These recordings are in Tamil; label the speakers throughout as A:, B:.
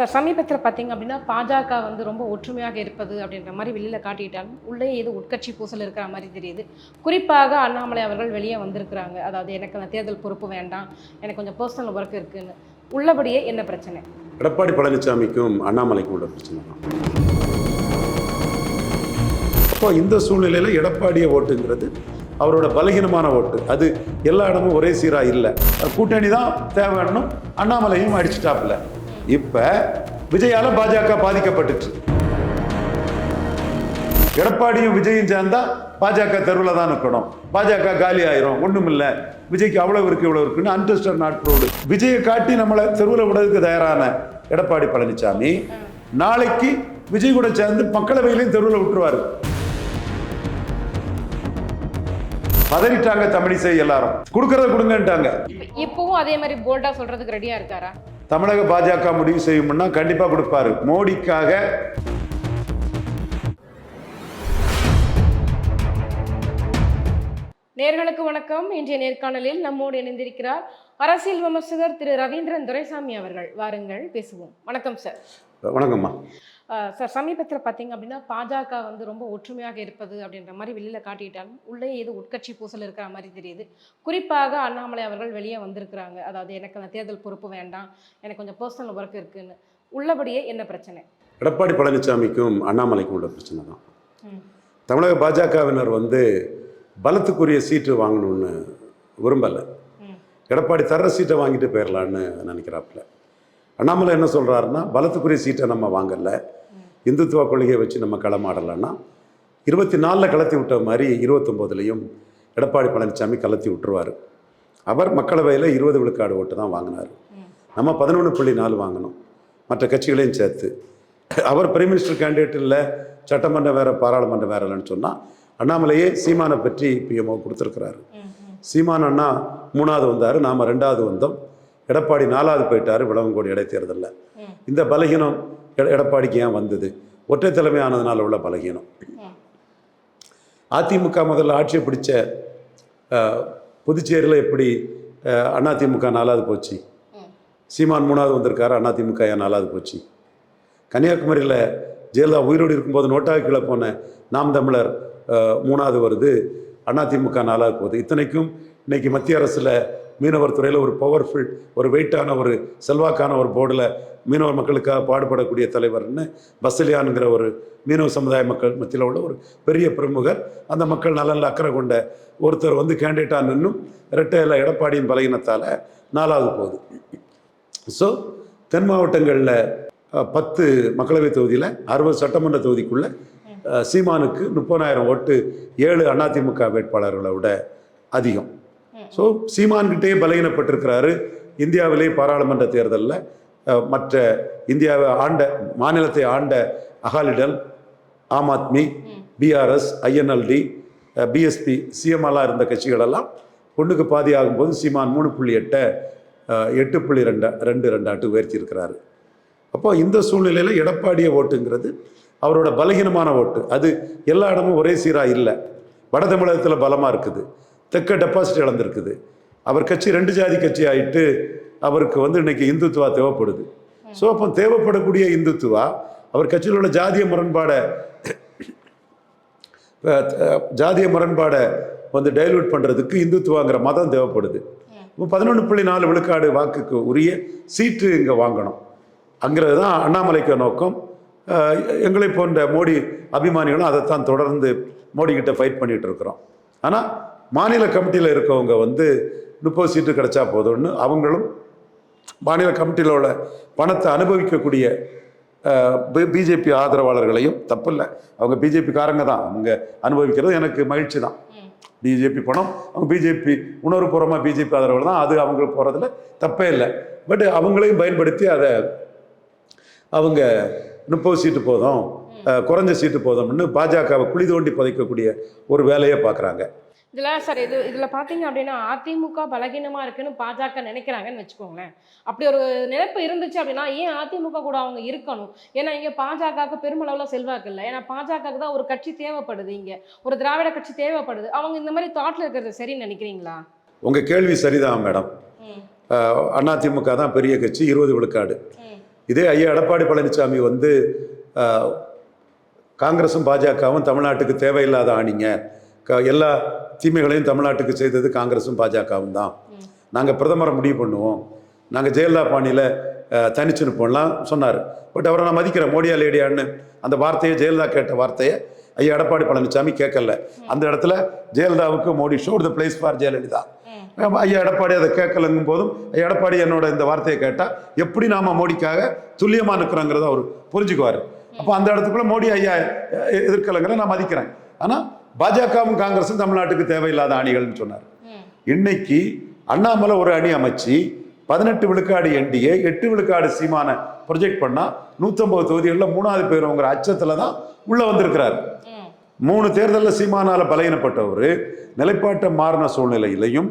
A: சார் சமீபத்தில் பார்த்தீங்க அப்படின்னா பாஜக வந்து ரொம்ப ஒற்றுமையாக இருப்பது அப்படின்ற மாதிரி வெளியில் காட்டிட்டாலும் உள்ளே ஏதோ உட்கட்சி பூசல் இருக்கிற மாதிரி தெரியுது. குறிப்பாக அண்ணாமலை அவர்கள் வெளியே வந்திருக்கிறாங்க. அதாவது எனக்கு அந்த தேர்தல் பொறுப்பு வேண்டாம். எனக்கு கொஞ்சம் பர்சனல் ஒர்க் இருக்குன்னு. உள்ளபடியே என்ன பிரச்சனை?
B: எடப்பாடி பழனிசாமிக்கும் அண்ணாமலைக்கும் உள்ள பிரச்சனை தான். இப்போ இந்த சூழ்நிலையில் எடப்பாடிய ஓட்டுங்கிறது அவரோட பலகீனமான ஓட்டு. அது எல்லா இடமும் ஒரே சீராக இல்லை. கூட்டணி தான் தேவைன்னு அண்ணாமலையும் அடிச்சுட்டாப்புல. இப்போ விஜயால பாஜக பாதிக்கப்பட்டுச்சு. எடப்பாடியும் விஜயும் சேர்ந்தா பாஜக தெருவில் தான் இருக்கணும் பாஜக காலி ஆயிரும். ஒன்றும் இல்லை விஜய்க்கு அவ்வளவு இருக்கு இவ்வளவு இருக்குன்னு அன்டெஸ்டட் நாட்களோடு விஜயை காட்டி நம்மளை தெருவில் விடுறதுக்கு தயாரான எடப்பாடி பழனிசாமி நாளைக்கு விஜய் கூட சேர்ந்து மக்களவையிலையும் தெருவில் விட்டுருவாரு. பதறிட்டாங்க தமிழிசை எல்லாரும். கொடுக்கறத கொடுங்கன்ட்டாங்க.
A: இப்பவும் அதே மாதிரி போல்டா சொல்றதுக்கு ரெடியா இருக்காரா?
B: தமிழக பாஜக முடிவு செய்யும்னா கண்டிப்பா கொடுப்பாரு. மோடிக்காக.
A: நேர்களுக்கு வணக்கம். இன்றைய நேர்காணலில் நம்மோடு இணைந்திருக்கிறார் அரசியல் விமர்சகர் திரு ரவீந்திரன் துரைசாமி அவர்கள். வாருங்கள் பேசுவோம். வணக்கம் சார்.
B: வணக்கம்மா.
A: சார் சமீபத்தில் பார்த்தீங்க அப்படின்னா பாஜக வந்து ரொம்ப ஒற்றுமையாக இருப்பது அப்படின்ற மாதிரி வெளியில் காட்டிட்டாலும் உள்ளே ஏதோ உட்கட்சி பூசல் இருக்கிற மாதிரி தெரியுது. குறிப்பாக அண்ணாமலை அவர்கள் வெளியே வந்திருக்கிறாங்க. அதாவது எனக்கு அந்த தேர்தல் பொறுப்பு வேண்டாம். எனக்கு கொஞ்சம் பர்சனல் ஒர்க் இருக்குன்னு. உள்ளபடியே என்ன பிரச்சனை?
B: எடப்பாடி பழனிசாமிக்கும் அண்ணாமலைக்கும் உள்ள பிரச்சனை தான். தமிழக பாஜகவினர் வந்து பலத்துக்குரிய சீட்டு வாங்கணும்னு விரும்பலை. எடப்பாடி தர்ற சீட்டை வாங்கிட்டு போயிடலான்னு நினைக்கிறாப்புல. அண்ணாமலை என்ன சொல்கிறாருன்னா பலத்துக்குரிய சீட்டை நம்ம வாங்கல. இந்துத்துவ கொள்கையை வச்சு நம்ம களமாடலைன்னா இருபத்தி நாலில் கலத்தி விட்ட மாதிரி இருபத்தொம்போதுலேயும் எடப்பாடி பழனிசாமி கலத்தி விட்டுருவார். அவர் மக்களவையில் இருபது விழுக்காடு ஓட்டு தான் வாங்கினார். நம்ம பதினொன்று புள்ளி நாலு வாங்கினோம் மற்ற கட்சிகளையும் சேர்த்து. அவர் பிரைம் மினிஸ்டர் கேண்டிடேட் இல்லை சட்டமன்றம் வேறு பாராளுமன்றம் வேற இல்லைன்னு சொன்னால் அண்ணாமலையே சீமானை பற்றி பிஎம்ஓ கொடுத்துருக்கிறாரு. சீமான் அண்ணா மூணாவது வந்தார் நாம் ரெண்டாவது வந்தோம். எடப்பாடி நாலாவது போயிட்டார் விளவங்கோடி இடைத்தேர்தலில். இந்த பலகீனம் எடப்பாடிக்கு ஏன் வந்தது? ஒற்றை தலைமை ஆனதுனால உள்ள பலகீனம். அதிமுக முதல்ல ஆட்சியை பிடிச்ச புதுச்சேரியில் எப்படி அதிமுக நாலாவது போச்சு. சீமான் மூணாவது வந்திருக்காரு அதிமுக ஏன் நாலாவது போச்சு? கன்னியாகுமரியில் ஜெயலலிதா உயிரோடு இருக்கும்போது நோட்டாக கீழே போன நாம் தமிழர் மூணாவது வருது அதிமுக நாலாவது போகுது. இத்தனைக்கும் இன்னைக்கு மத்திய அரசில் மீனவர் துறையில் ஒரு பவர்ஃபுல் ஒரு வெயிட்டான ஒரு செல்வாக்கான ஒரு போர்டில் மீனவர் மக்களுக்காக பாடுபடக்கூடிய தலைவர்னு பசலியானுங்கிற ஒரு மீனவ சமுதாய மக்கள் மத்தியில் உள்ள ஒரு பெரிய பிரமுகர். அந்த மக்கள் நலனில் அக்கறை கொண்ட ஒருத்தர் வந்து கேண்டிடேட்டாக நின்றும் இரட்டையில் எடப்பாடியின் பலகீனத்தால் நாலாவது போகுது. ஸோ தென் மாவட்டங்களில் பத்து மக்களவைத் தொகுதியில் அறுபது சட்டமன்ற தொகுதிக்குள்ளே சீமானுக்கு முப்பதாயிரம் ஓட்டு ஏழு அதிமுக வேட்பாளர்களை விட அதிகம். ஸோ சீமான்கிட்டே பலகீனப்பட்டிருக்கிறாரு. இந்தியாவிலே பாராளுமன்ற தேர்தலில் மற்ற இந்தியாவை ஆண்ட மாநிலத்தை ஆண்ட Akali Dal Aam Aadmi BRS INLD BSP சிஎம்எல்லாம் இருந்த கட்சிகளெல்லாம் பொண்ணுக்கு பாதி ஆகும்போது சீமான் மூணு புள்ளி எட்டை எட்டு புள்ளி ரெண்டு ரெண்டு ரெண்டாட்டு உயர்த்தியிருக்கிறாரு. அப்போ இந்த சூழ்நிலையில் எடப்பாடிய ஓட்டுங்கிறது அவரோட பலகீனமான ஓட்டு. அது எல்லா இடமும் ஒரே சீராக இல்லை. வட தமிழகத்தில் பலமாக இருக்குது. தெற்க டெபாசிட் இழந்திருக்குது. அவர் கட்சி ரெண்டு ஜாதி கட்சி ஆயிட்டு அவருக்கு வந்து இன்னைக்கு இந்துத்துவா தேவைப்படுது. ஸோ அப்போ தேவைப்படக்கூடிய இந்துத்துவா அவர் கட்சியில் உள்ள ஜாதிய முரண்பாடை ஜாதிய முரண்பாடை வந்து டைல்யூட் பண்ணுறதுக்கு இந்துத்துவாங்கிற மதம் தேவைப்படுது. இப்போ பதினொன்று புள்ளி நாலு விழுக்காடு வாக்குக்கு உரிய சீட்டு இங்கே வாங்கணும். அங்கிறது தான் அண்ணாமலைக்கு நோக்கம். எங்களை போன்ற மோடி அபிமானிகளும் அதைத்தான் தொடர்ந்து மோடி கிட்ட ஃபைட் பண்ணிகிட்டு இருக்கிறோம். ஆனால் மாநில கமிட்டியில் இருக்கவங்க வந்து முப்பது சீட்டு கிடைச்சா போதும்னு அவங்களும் மாநில கமிட்டியில் உள்ள பணத்தை அனுபவிக்கக்கூடிய பிஜேபி ஆதரவாளர்களையும் தப்பில்லை. அவங்க பிஜேபி காரங்க தான். அவங்க அனுபவிக்கிறது எனக்கு மகிழ்ச்சி தான். பிஜேபி பணம் அவங்க பிஜேபி உணர்வுபூர்வமாக பிஜேபி ஆதரவாளர் தான். அது அவங்களுக்கு போகிறதுல தப்பே இல்லை. பட் அவங்களையும் பயன்படுத்தி அதை அவங்க முப்பது சீட்டு போதும் குறைஞ்ச சீட்டு போதும்னு பாஜகவை குழி தோண்டி புதைக்கக்கூடிய ஒரு வேலையை பார்க்குறாங்க
A: இதில் சார் இது இதில் பார்த்தீங்க அப்படின்னா அதிமுக பலகீனமாக இருக்குன்னு பாஜக நினைக்கிறாங்கன்னு வச்சுக்கோங்களேன். அப்படி ஒரு நினைப்பு இருந்துச்சு அப்படின்னா ஏன் அதிமுக கூட அவங்க இருக்கணும்? ஏன்னா இங்கே பாஜகவுக்கு பெருமளவில் செல்வாக்கு இல்லை. ஏன்னா பாஜகவுக்கு தான் ஒரு கட்சி தேவைப்படுது இங்கே. ஒரு திராவிட கட்சி தேவைப்படுது. அவங்க இந்த மாதிரி தாட்டில் இருக்கிறது சரின்னு நினைக்கிறீங்களா?
B: உங்கள் கேள்வி சரிதான் மேடம் அதிமுக தான் பெரிய கட்சி இருபது விழுக்காடு. இதே ஐயா எடப்பாடி பழனிசாமி வந்து காங்கிரஸும் பாஜகவும் தமிழ்நாட்டுக்கு தேவையில்லாத ஆணிங்க. எல்லா தீமைகளையும் தமிழ்நாட்டுக்கு செய்தது காங்கிரஸும் பாஜகவும் தான். நாங்கள் பிரதமரை முடிவு பண்ணுவோம். நாங்கள் ஜெயலலிதா பாணியில் தனிச்சு நிற்போம்லாம் சொன்னார். பட் அவரை நான் மதிக்கிறேன். மோடியா லேடியான்னு அந்த வார்த்தையை ஜெயலலிதா கேட்ட வார்த்தையை ஐயா எடப்பாடி பழனிசாமி கேட்கல. அந்த இடத்துல ஜெயலலிதாவுக்கு Modi sure the place for Jayalalithaa. ஐயா எடப்பாடி அதை கேட்கலங்கும் போதும் ஐயா எடப்பாடி என்னோட இந்த வார்த்தையை கேட்டால் எப்படி நாம மோடிக்காக துல்லியமாக நிற்கிறோங்கிறத அவர் புரிஞ்சுக்குவார். அப்போ அந்த இடத்துக்குள்ள மோடி ஐயா எதிர்க்கலைங்கிற நான் மதிக்கிறேன். ஆனால் பாஜகவும் காங்கிரஸும் தமிழ்நாட்டுக்கு தேவையில்லாத அணிகள்னு சொன்னார். இன்னைக்கு அண்ணாமலை ஒரு அணி அமைச்சு பதினெட்டு விழுக்காடு என்டிஏ எட்டு விழுக்காடு சீமான ப்ரொஜெக்ட் பண்ணால் நூற்றம்பது தொகுதிகளில் மூணாவது பேருங்கிற அச்சத்தில் தான் உள்ளே வந்திருக்கிறார். மூணு தேர்தலில் சீமானால பலகீனப்பட்டவர். நிலைப்பாட்டை மாறின சூழ்நிலையிலையும்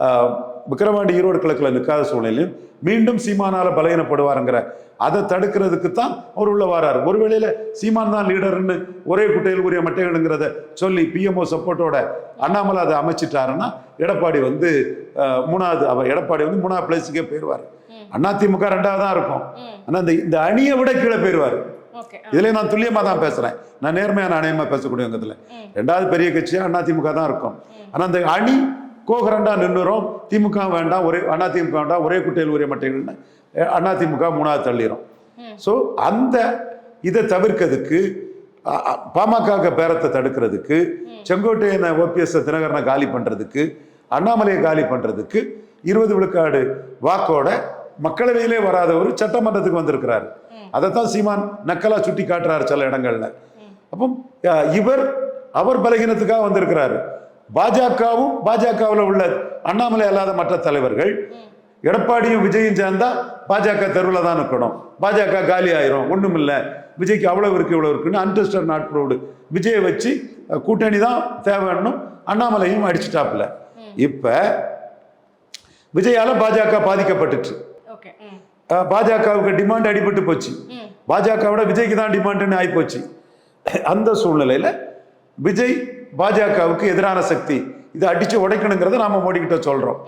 B: ஆஹ், விக்கிரவாண்டி ஈரோடு கிழக்கில் நிற்காத சூழ்நிலையிலும் மீண்டும் சீமானால பலகீனப்படுவாருங்கிற அதை தடுக்கிறதுக்கு தான் அவர் உள்ள வராரு. ஒருவேளையில சீமான் தான் லீடர்னு ஒரே குட்டையில் உரிய மட்டைகள்ங்கிறத சொல்லி பிஎம்ஓ சப்போர்ட்டோட அண்ணாமலை அதை அமைச்சிட்டாருன்னா எடப்பாடி வந்து மூணாவது அவர் எடப்பாடி வந்து மூணாவது பிளேஸுக்கே போயிடுவார் அதிமுக ரெண்டாவது தான் இருக்கும் ஆனால் இந்த இந்த அணியை விட கீழே போயிடுவார் இதுல நான் துல்லியமா தான் பேசுறேன். நான் நேர்மையான அணையமா பேசக்கூடிய இதுல ரெண்டாவது பெரிய கட்சியா அதிமுக தான் இருக்கும். ஆனா அந்த அணி கோகரண்டா நின்னுரும் திமுக வேண்டாம் ஒரே அதிமுக வேண்டாம் ஒரே குட்டையில் ஒரே மட்டைகள்னு அதிமுக மூணாவது தள்ளிரும். ஸோ அந்த இதை தவிர்க்கிறதுக்கு பாமக பேரத்தை தடுக்கிறதுக்கு செங்கோட்டையனை ஓபிஎஸ் தினகரனை காலி பண்றதுக்கு அண்ணாமலையை காலி பண்றதுக்கு இருபது விழுக்காடு வாக்கோட மக்களவையிலே வராதவர் சட்டமன்றத்துக்கு வந்திருக்கிறார். அதைத்தான் சீமான் நக்கலா சுட்டி காட்டுறாரு சில இடங்கள்ல. அப்போ இவர் அவர் பலகீனத்துக்காக வந்திருக்கிறாரு. பாஜகவும் பாஜகவில் உள்ள அண்ணாமலை அல்லாத மற்ற தலைவர்கள் எடப்பாடியும் விஜயும் சேர்ந்தா பாஜக தெருவில் தான் நிற்கணும் பாஜக காலி ஆயிரும் ஒண்ணும் இல்ல விஜய்க்கு அவ்வளவு இருக்கு இவ்வளவு இருக்குன்னு அன்டெஸ்டட் நாட் ப்ரூவ்டு விஜயை வச்சு கூட்டணி தான் தேவைன்னும் அண்ணாமலையும் அடிச்சுட்டாப்புல. இப்ப விஜயால பாஜக பாதிக்கப்பட்டுச்சு. பாஜகவுக்கு டிமாண்ட் அடிபட்டு போச்சு. பாஜகவோட விஜய்க்கு தான் டிமாண்டுன்னு ஆயிப்போச்சு. அந்த சூழ்நிலையில விஜய் பாஜகவுக்கு எதிரான சக்தி. இதை அடிச்சு உடைக்கணுங்கிறத நாம மோடி கிட்ட சொல்றோம்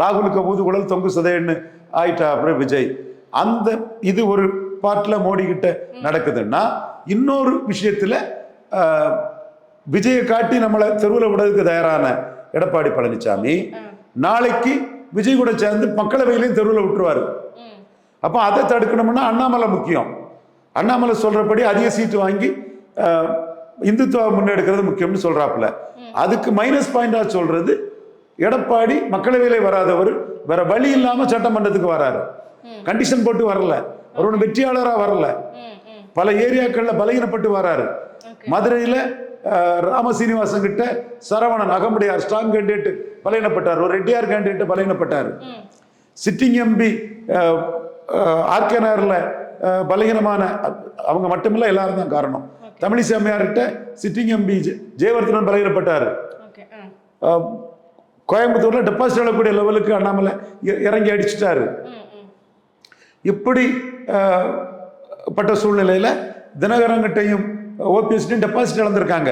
B: ராகுலுக்கு ஊதுகுழல் தொங்கு சதைன்னு ஆயிட்டா அப்புறம் விஜய். அந்த இது ஒரு பாட்டுல மோடி கிட்ட நடக்குதுன்னா இன்னொரு விஷயத்துல விஜயை காட்டி நம்மளை தெருவில் விடுறதுக்கு தயாரான எடப்பாடி பழனிசாமி நாளைக்கு விஜய் கூட சேர்ந்து மக்களவையிலையும் தெருவில் விட்டுருவாரு. அப்போ அதை தடுக்கணும்னா அண்ணாமலை முக்கியம். அண்ணாமலை சொல்றபடி அதிக சீட்டு வாங்கி இந்துத்துவ முன்னெடுக்கிறது முக்கியம்னு சொல்றாப்புல. அதுக்கு மைனஸ் பாயிண்டா சொல்றது எடப்பாடி மக்களவையில வராதவர் வேற வழி இல்லாம சட்டமன்றத்துக்கு வராரு. கண்டிஷன் போட்டு வரல. அவர் ஒன்றும் வெற்றியாளரா வரல. பல ஏரியாக்கள்ல பலகீனப்பட்டு வராரு. மதுரையில ராம சீனிவாசன் கிட்ட சரவணன் அகமுடையார் ஸ்ட்ராங் கேண்டிடேட் பலகீனப்பட்டார். ஒரு ரெட்டியார் கேண்டிடேட் பலகீனப்பட்டார். சிட்டிங் எம்பி ஆர்கே நகரில் பலகீனமான அவங்க மட்டுமில்ல எல்லாரும் தான் காரணம். தமிழிசை அம்மையார்கிட்ட சிட்டிங் எம்பி ஜெயவர்தனன் பலகீனப்பட்டார். கோயம்புத்தூர்ல டெபாசிட் எழக்கூடிய லெவலுக்கு அண்ணாமலை இறங்கி அடிச்சிட்டாரு. இப்படி பட்ட சூழ்நிலையில தினகரன்கிட்டையும் ஓபிஎஸ்டையும் டெபாசிட் இழந்திருக்காங்க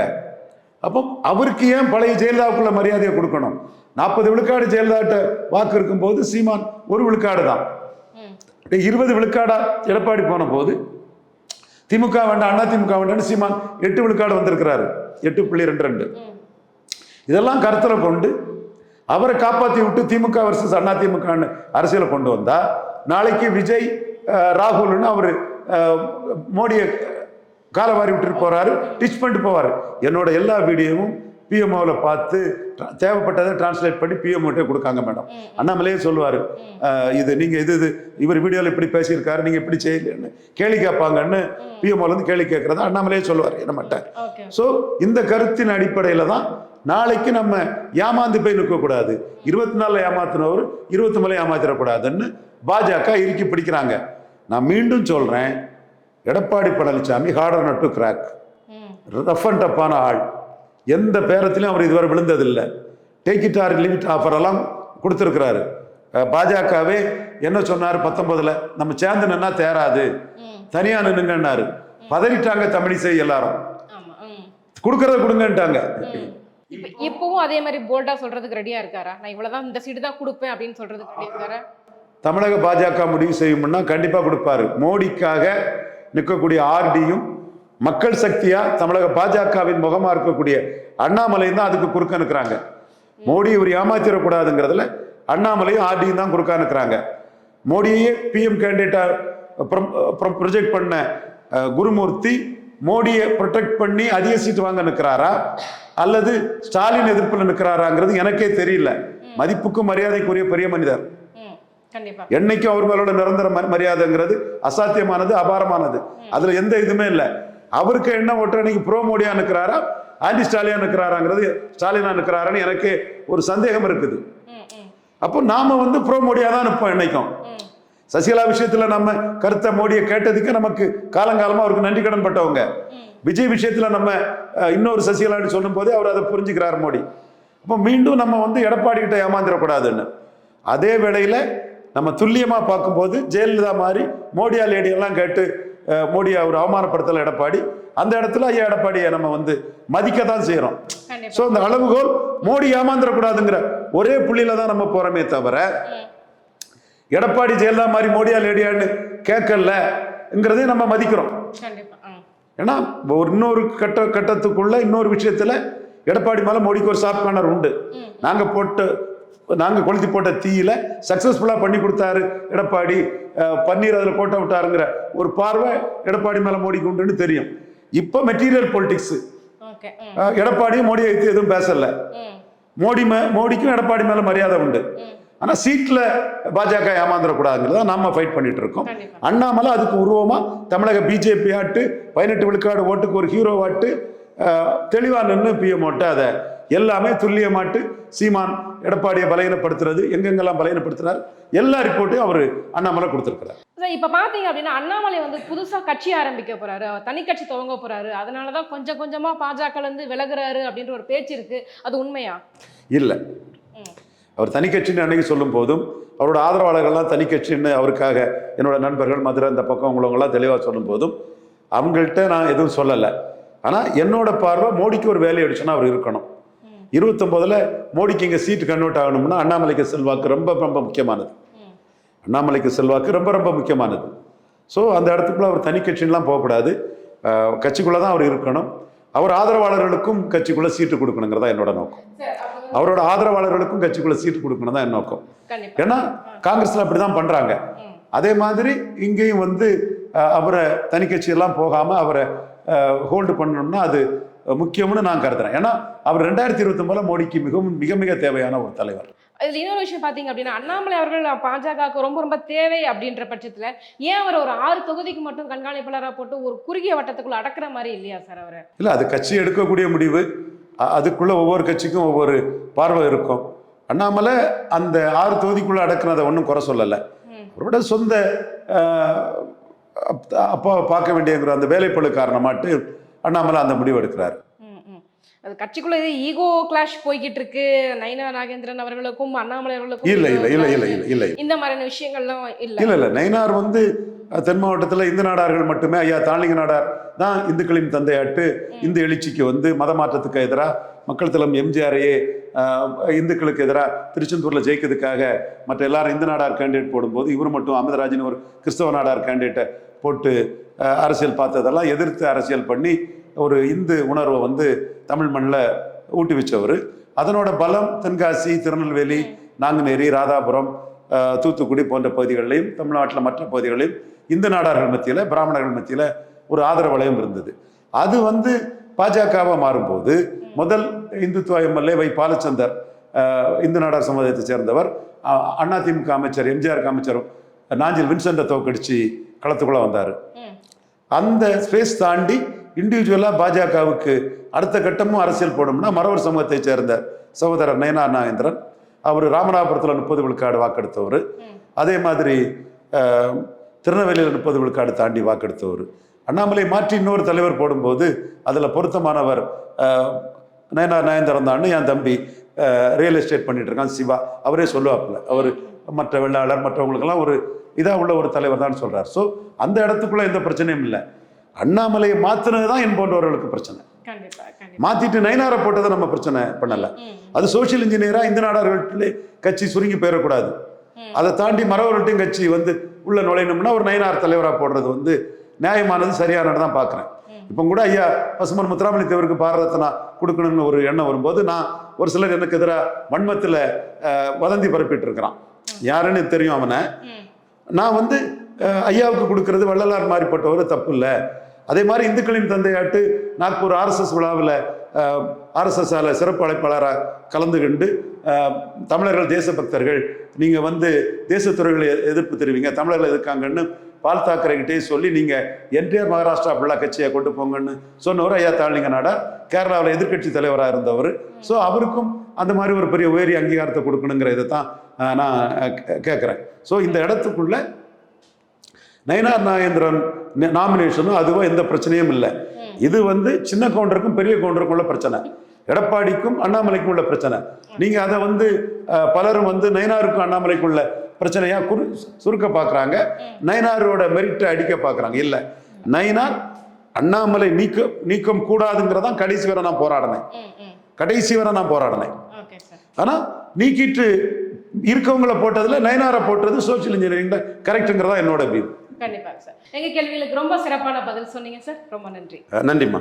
B: அப்போ அவருக்கு ஏன் பழைய ஜெயலலிதாவுக்குள்ள மரியாதையை கொடுக்கணும்? நாற்பது விழுக்காடு ஜெயலலிதாட்ட வாக்கு இருக்கும்போது சீமான் ஒரு விழுக்காடு தான். இருபது விழுக்காடா எடப்பாடி போன போது திமுக வேண்டாம் அண்ணா திமுக வேண்டாம்னு சீமான் எட்டு விழுக்காடு வந்திருக்கிறாரு. எட்டு புள்ளி ரெண்டு ரெண்டு. இதெல்லாம் கருத்தில் கொண்டு அவரை காப்பாற்றி விட்டு திமுக வர்சஸ் அண்ணா திமுகன்னு அரசியலை கொண்டு வந்தா நாளைக்கு விஜய் ராகுல்னு அவர் மோடியை காலவாரி விட்டுட்டு போறாரு டிச் பண்ணிட்டு போவார். என்னோட எல்லா வீடியோவும் பிஎம்ஓவில் பார்த்து தேவைப்பட்டதை டிரான்ஸ்லேட் பண்ணி பிஎம்ஓட்டே கொடுக்காங்க மேடம் அண்ணாமலையே சொல்லுவார் இது நீங்கள் இது இது இவர் வீடியோவில் இப்படி பேசியிருக்காரு நீங்கள் இப்படி செய்யலன்னு கேள்வி கேட்பாங்கன்னு பிஎம்ஓலேருந்து கேள்வி கேட்குறதா அண்ணாமலையே சொல்லுவார் என்ன மாட்டேன்
A: ஓகே
B: ஸோ இந்த கருத்தின் அடிப்படையில் தான் நாளைக்கு நம்ம ஏமாந்து போய் நிற்கக்கூடாது. இருபத்தி நாலில் ஏமாத்தினவர் இருபத்தி மேலே ஏமாத்திடக்கூடாதுன்னு பாஜக இறுக்கி பிடிக்கிறாங்க. நான் மீண்டும் சொல்கிறேன் Edappadi Palaniswami harder nut crack
A: ம்.
B: ரஃப் அண்ட் டப்பான ஆள். எந்த பேரத்திலையும் அவர் இதுவரை விழுந்ததில்லை. Take it or limit offer எல்லாம் கொடுத்துருக்கிறாரு. பாஜகவே என்ன சொன்னார் பத்தொன்பதுல? நம்ம சேர்ந்து நின்னா தேராது. தனியா நின்னுங்கன்னாரு. பதறிட்டாங்க தமிழிசை எல்லாரும். கொடுக்கறத கொடுங்கன்ட்டாங்க.
A: இப்போ இப்பவும் அதே மாதிரி போல்டா சொல்றதுக்கு ரெடியா இருக்காரா? நான் இவ்வளவுதான் இந்த சீட்டு தான் கொடுப்பேன் அப்படின்னு சொல்றதுக்கு ரெடியா இருக்காரா?
B: தமிழக பாஜக முடிவு செய்யும்னா கண்டிப்பாக கொடுப்பாரு. மோடிக்காக நிற்கக்கூடிய ஆர்டியும் மக்கள் சக்தியா தமிழக பாஜகவின் முகமா இருக்கக்கூடிய அண்ணாமலையும் தான் அதுக்கு குறுக்க நிற்கிறாங்க. மோடி இவர் ஏமாத்திடக்கூடாதுங்கிறதுல அண்ணாமலையும் ஆர்டியும் தான் குறுக்கா நிற்கிறாங்க. மோடியே பிஎம் கேண்டிடேட்டா ப்ரொஜெக்ட் பண்ண குருமூர்த்தி மோடியை ப்ரொடெக்ட் பண்ணி அதிக சீட்டு வாங்க நிற்கிறாரா? அல்லது ஸ்டாலின் எதிர்ப்பில் நிற்கிறாராங்கிறது எனக்கே தெரியல. மதிப்புக்கும் மரியாதைக்குரிய பெரிய மனிதர். என்னைக்கும் அவர் மேலோட நிரந்தர மரியாதைங்கிறது அசாத்தியமானது அபாரமானது. அதுல எந்த இதுவுமே இல்லை. அவருக்கு என்ன ஒற்றனைக்கு அன்னைக்கு ப்ரோ மோடியா நிற்கிறாரா? ஆன்டி ஸ்டாலினா நிற்கிறாராங்கிறது ஸ்டாலினா நிற்கிறாரான்னு எனக்கு ஒரு சந்தேகம் இருக்குது. அப்போ நாம வந்து ப்ரோ மோடியா தான் நிற்போம் என்னைக்கும். சசிகலா விஷயத்துல நம்ம கருத்தை மோடியை கேட்டதுக்கு நமக்கு காலங்காலமா அவருக்கு நன்றி கடன் பட்டவங்க. விஜய் விஷயத்துல நம்ம இன்னொரு சசிகலான்னு சொல்லும் போதே அவர் அதை புரிஞ்சுக்கிறார் மோடி. அப்போ மீண்டும் நம்ம வந்து எடப்பாடி கிட்ட ஏமாந்துடக்கூடாதுன்னு. அதே வேளையில நம்ம துல்லியமா பார்க்கும்போது ஜெயலலிதா மாதிரி மோடியா லேடி எல்லாம் கேட்டு மோடியை அவர் அவமானப்படுத்தல எடப்பாடி. அந்த இடத்துல ஐயா எடப்பாடியை நம்ம வந்து மதிக்க தான்
A: கண்டிப்பா.
B: ஸோ அந்த அளவுகோல் மோடி ஏமாந்துடக்கூடாதுங்கிற ஒரே புள்ளியில தான் நம்ம போறோமே தவிர எடப்பாடி ஜெயலலிதா மாதிரி மோடியா லேடியான்னு கேட்கலங்கிறதையும் நம்ம மதிக்கிறோம். ஏன்னா ஒரு இன்னொரு கட்ட கட்டத்துக்குள்ள இன்னொரு விஷயத்துல எடப்பாடி மேல மோடிக்கு ஒரு சாஃப்ட் கார்னர் உண்டு. நாங்க போட்ட நாங்க கொளுத்தி போட்ட தீயில சக்சஸ்ஃபுல்லா பண்ணி கொடுத்தாரு எடப்பாடி. பன்னீர் அதுல போட்ட விட்டாருங்கிற ஒரு பார்வை எடப்பாடி மேல மோடிக்கு உண்டுன்னு தெரியும். இப்போ மெட்டீரியல் பொலிட்டிக்ஸ் எடப்பாடியும் மோடியை எதிர்த்து எதுவும் பேசல. மோடி மே மோடிக்கும் எடப்பாடி மேல மரியாதை உண்டு.
A: ம்.
B: ஆனா சீட்ல பாஜக ஏமாந்துடக்கூடாதுங்கிறத நாம ஃபைட் பண்ணிட்டு இருக்கோம். அண்ணாமலை அதுக்கு உருவமா தமிழக பிஜேபி ஆட்டு பதினெட்டு விழுக்காடு ஓட்டுக்கு ஒரு ஹீரோ ஆட்டு அஹ், தெளிவா நின்று பிஎம் ஓட்டு அதை எல்லாமே துல்லியமாட்டு சீமான் எடப்பாடியை பலகீனப்படுத்துறது எங்கெங்கெல்லாம் பலகீனப்படுத்துறாரு எல்லா ரிப்போர்ட்டையும் அவர் அண்ணாமலை கொடுத்துருக்கிறார்.
A: சார் இப்போ பார்த்தீங்க அப்படின்னா அண்ணாமலை வந்து புதுசாக கட்சி ஆரம்பிக்க அவர் தனி கட்சி துவங்க போறாரு. அதனால தான் கொஞ்சம் கொஞ்சமா பாஜக இருந்து விலகுறாரு அப்படின்ற ஒரு பேச்சு இருக்கு. அது உண்மையா?
B: இல்லை. அவர் தனி கட்சின்னு அன்னைக்கு சொல்லும் போதும் அவரோட ஆதரவாளர்கள்லாம் தனி கட்சின்னு அவருக்காக என்னோட நண்பர்கள் மதுரை இந்த பக்கம் உள்ளவங்களாம் தெளிவாக சொல்லும் போதும் அவங்கள்ட்ட நான் எதுவும் சொல்லலை. ஆனால் என்னோட பார்வை மோடிக்கு ஒரு வேலை அடிச்சுன்னா அவர் இருக்கணும். இருபத்தொம்போதில் மோடிக்கு இங்கே சீட்டு கன்வெர்ட் ஆகணும்னா அண்ணாமலைக்கு செல்வாக்கு ரொம்ப ரொம்ப முக்கியமானது. அண்ணாமலைக்கு செல்வாக்கு ரொம்ப ரொம்ப முக்கியமானது. ஸோ அந்த இடத்துக்குள்ள அவர் தனி கட்சின்லாம் போகக்கூடாது. கட்சிக்குள்ள தான் அவர் இருக்கணும். அவர் ஆதரவாளர்களுக்கும் கட்சிக்குள்ள சீட்டு கொடுக்கணுங்கிறதா என்னோட நோக்கம். அவரோட ஆதரவாளர்களுக்கும் கட்சிக்குள்ள சீட்டு கொடுக்கணும் தான் என் நோக்கம். ஏன்னா காங்கிரஸ்ல அப்படிதான் பண்றாங்க.
A: ம்.
B: அதே மாதிரி இங்கேயும் வந்து அவரை தனி கட்சியெல்லாம் போகாம அவரை ஹோல்டு பண்ணணும்னா அது முக்கியம்னு நான் கருதுறேன். ஏன்னா அவர் ரெண்டாயிரத்தி இருபத்தி மோடிக்கு மிகவும் மிக மிக தேவையான ஒரு தலைவர்.
A: இதுல இன்னொரு விஷயம் பாத்தீங்க அப்படின்னா அண்ணாமலை அவர்கள் பாஜகவுக்கு ரொம்ப ரொம்ப தேவை அப்படின்ற பட்சத்துல ஏன் அவர் ஒரு ஆறு தொகுதிக்கு மட்டும் கண்காணிப்பாளராக போட்டு ஒரு குறுகிய வட்டத்துக்குள்ள அடக்குற மாதிரி இல்லையா சார் அவர்?
B: இல்லை அது கட்சி எடுக்கக்கூடிய முடிவு. அதுக்குள்ள ஒவ்வொரு கட்சிக்கும் ஒவ்வொரு பார்வை இருக்கும். அண்ணாமலை அந்த ஆறு தொகுதிக்குள்ள அடக்குனதை ஒன்றும் குறை சொல்லலை. அவரோட சொந்த அஹ், அப்- அப்பாவை பார்க்க வேண்டியங்கிற அந்த வேலைப்பளு காரணமாட்டு அண்ணாமலை அந்த முடிவு எடுக்கிறார்.
A: அது கட்சிக்குள்ள இது ஈகோ கிளாஷ் போய்கிட்டு இருக்கு நைனா நாகேந்திரன் அவர்களுக்கும் அண்ணாமலை அவர்களுக்கும்
B: இல்லை இல்லை இல்லை. இல்லை இல்லை இல்லை.
A: இந்த மாதிரியான விஷயங்கள்லாம் இல்ல.
B: இல்லை இல்லை நயினார் வந்து தென் மாவட்டத்தில் இந்து நாடார்கள் மட்டுமே ஐயா தாளிங்க நாடார் தான் இந்துக்களின் தந்தையாட்டு. இந்து எழுச்சிக்கு வந்து மத மாற்றத்துக்கு எதிராக மக்கள் தலம் எம்ஜிஆரையே இந்துக்களுக்கு எதிராக திருச்செந்தூரில் ஜெயிக்கிறதுக்காக மற்ற எல்லாரும் இந்து நாடார் கேண்டிடேட் போடும்போது இவர் மட்டும் அமிர்தராஜன் ஒரு கிறிஸ்தவ நாடார் கேண்டிடேட்டை போட்டு அரசியல் பார்த்ததெல்லாம் எதிர்த்து அரசியல் பண்ணி ஒரு இந்து உணர்வை வந்து தமிழ் மண்ணில் ஊட்டி வச்சவர் அதனோட பலம் தென்காசி திருநெல்வேலி நாங்குநேரி ராதாபுரம் தூத்துக்குடி போன்ற பகுதிகளிலையும் தமிழ்நாட்டில் மற்ற பகுதிகளிலும் இந்து நாடார்கள் மத்தியில் பிராமணர்கள் மத்தியில் ஒரு ஆதரவலயம் இருந்தது. அது வந்து பாஜகவாக மாறும்போது முதல் இந்துத்துவ எம்எல்ஏ வை பாலச்சந்தர் இந்து நாடார் சமுதாயத்தை சேர்ந்தவர் அதிமுக அமைச்சர் எம்ஜிஆர் அமைச்சரும் நாஞ்சில் வின்சென்ட தோக்கடிச்சு களத்துக்குள்ளே வந்தார். அந்த ஸ்பேஸ் தாண்டி இண்டிவிஜுவலாக பாஜகவுக்கு அடுத்த கட்டமும் அரசியல் போடணும்னா மறவர் சமூகத்தை சேர்ந்த சகோதரர் நயனா நாகேந்திரன். அவர் ராமநாதபுரத்தில் முப்பது விழுக்காடு வாக்கெடுத்தவர். அதே மாதிரி திருநெல்வேலியில் முப்பது விழுக்காடு தாண்டி வாக்கெடுத்தவர். அண்ணாமலை மாற்றி இன்னொரு தலைவர் போடும்போது அதில் பொருத்தமானவர் நயனா நாயந்திரன் தான். என் தம்பி ரியல் எஸ்டேட் பண்ணிட்டு இருக்கான் சிவா. அவரே சொல்லுவாப்புல. அவர் மற்ற வெள்ளாளர் மற்றவங்களுக்கெல்லாம் ஒரு இதாக உள்ள ஒரு தலைவர் தான் சொல்றார். ஸோ அந்த இடத்துக்குள்ள எந்த பிரச்சனையும் இல்லை. அண்ணாமலையை மாத்தினது தான் என் போன்றவர்களுக்கு பிரச்சனை. மாத்திட்டு நைனாரை போட்டதை நம்ம பிரச்சனை பண்ணல. அது சோஷியல் இன்ஜினியரா இந்த நாடார்களே கட்சி சுருங்கி போயிடக்கூடாது. அதை தாண்டி மரவரட்டும் கட்சி வந்து உள்ள நுழையணும்னா ஒரு நயினார் தலைவராக போடுறது வந்து நியாயமானது சரியானது தான் பார்க்குறேன். இப்போ கூட ஐயா பசுமன் முத்துராமலிங்க தேவருக்கு பாரத ரத்னா கொடுக்கணும்னு ஒரு எண்ணம் வரும்போது நான் ஒரு சிலர் எனக்கு எதிராக வன்மத்தில் வதந்தி பரப்பிட்டு இருக்கிறான். யாருன்னு தெரியும் அவனை. நான் வந்து ஐயாவுக்கு கொடுக்கறது வள்ளலார் மாறிப்பட்டவர் தப்பு இல்லை அதே மாதிரி இந்துக்களின் தந்தையாட்டு நாக்பூர் ஆர்எஸ்எஸ் விழாவில் ஆர்எஸ்எஸ் ஆல சிறப்பு அழைப்பாளராக கலந்து கொண்டு தமிழர்கள் தேசபக்தர்கள் நீங்கள் வந்து தேசத்துறைகளை எதிர்ப்பு தெரிவிங்க தமிழர்கள் எதிர்க்காங்கன்னு பால் தாக்கரேகிட்டே சொல்லி நீங்கள் என்டிஆர் மகாராஷ்டிரா பிள்ளை கட்சியை கொண்டு போங்கன்னு சொன்னவர் ஐயா தாழ்லிங்க நாடா கேரளாவில் எதிர்க்கட்சி தலைவராக இருந்தவர். ஸோ அவருக்கும் அந்த மாதிரி ஒரு பெரிய உயரிய அங்கீகாரத்தை கொடுக்கணுங்கிற இதை தான் நான் கேட்குறேன். ஸோ இந்த இடத்துக்குள்ள நயனார் நாகேந்திரன் நாமினேஷனும் அதுவும் எந்த பிரச்சனையும் இல்லை. இது வந்து சின்ன கவுண்டருக்கும் பெரிய கவுண்டருக்கும் உள்ள பிரச்சனை. எடப்பாடிக்கும் அண்ணாமலைக்கும் உள்ள பிரச்சனை. நீங்க அதை வந்து பலரும் வந்து நயனாருக்கும் அண்ணாமலைக்கும் உள்ள பிரச்சனையா குறு சுருக்க பார்க்குறாங்க நயனாரோட மெரிட்டை அடிக்க பார்க்குறாங்க இல்லை. நயனார் அண்ணாமலை நீக்க நீக்கம் கூடாதுங்கிறதான் கடைசி வரை நான் போராடினேன். கடைசி வரை நான் போராடினேன். ஆனால் நீக்கிட்டு இருக்கவங்கள போட்டதுல நயனாரை போட்டது சோஷியல் இன்ஜினியரிங் கரெக்டுங்கிறதா என்னோட வியூ
A: கண்டிப்பாக சார் எங்கள் கேள்விகளுக்கு ரொம்ப சிறப்பான பதில் சொன்னீங்க சார் ரொம்ப நன்றி.
B: நன்றிம்மா.